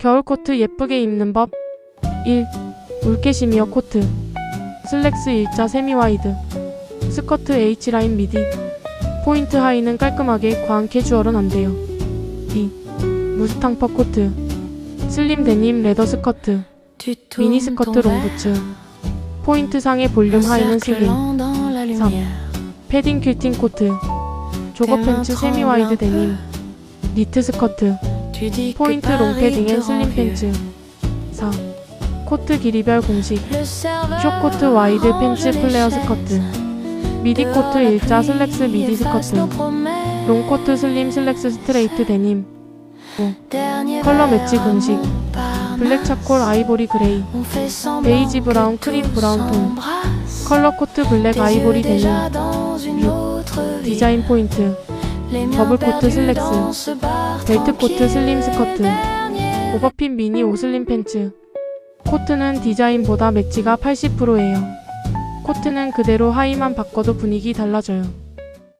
겨울 코트 예쁘게 입는 법. 1. 울캐시미어 코트. 슬랙스 일자 세미 와이드. 스커트 H라인 미디. 포인트 하의는 깔끔하게 과한 캐주얼은 안 돼요. 2. 무스탕 퍼 코트. 슬림 데님 레더 스커트. 미니 스커트 롱부츠. 포인트 상의 볼륨 하의는 슬림. 3. 패딩 퀼팅 코트. 조거 팬츠 세미 와이드 데님. 니트 스커트 포인트 롱 패딩 앤 슬림 팬츠. 4. 코트 길이별 공식. 쇼코트 와이드 팬츠 플레어 스커트. 미디 코트 일자 슬랙스 미디 스커트. 롱코트 슬림 슬랙스 스트레이트 데님. 컬러 매치 공식. 블랙 차콜 아이보리 그레이. 베이지 브라운 크림 브라운 톤. 컬러 코트 블랙 아이보리 데님. 디자인 포인트 버블 코트 슬랙스 벨트 코트 슬림 스커트 오버핏 미니 오슬림 팬츠. 코트는 디자인보다 매치가 80%예요. 코트는 그대로 하의만 바꿔도 분위기 달라져요